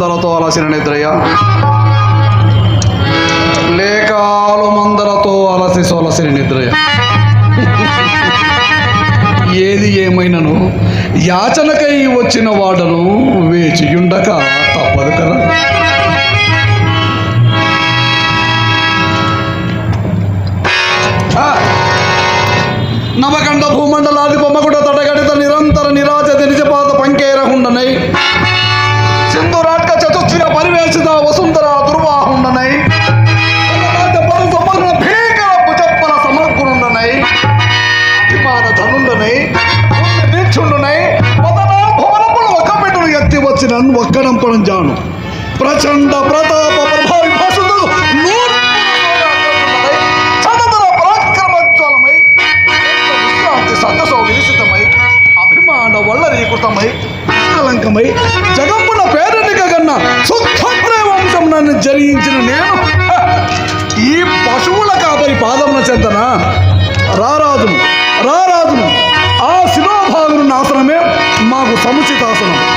మందలతో అలసిన నిద్రయ లేక మందలతో అలసి సొలసిన నిద్రయ ఏది ఏమైనను? యాచనకై వచ్చిన వాడను వేచియుండక తప్పదు కదా. నవకండ భూమండలాది బొమ్మ కూడా తడగడిత నిరంతర నిరాజ నిజపాద పంకేర అభిమాన ధనుండనై దీక్షుండునై పదనా భువనములు ఒక్క పెట్టును ఎత్తి వచ్చిన ఒక్కడంపడం జాను ప్రచండ ప్రతాప ప్రభావి భాషలు చదదర పరాక్రమజ్వలమై విశ్రాంతి సద్దసో విరిసితమై అభిమాన వల్లరీకృతమై అలంకమై జగమ్మున పేరనిక గన్న సుఖప్రే వంశం నన్ను జరిగించిన నేను. ఈ పశువుల కాపరి పాదమున చెందన రారాజును. Vamos citar o.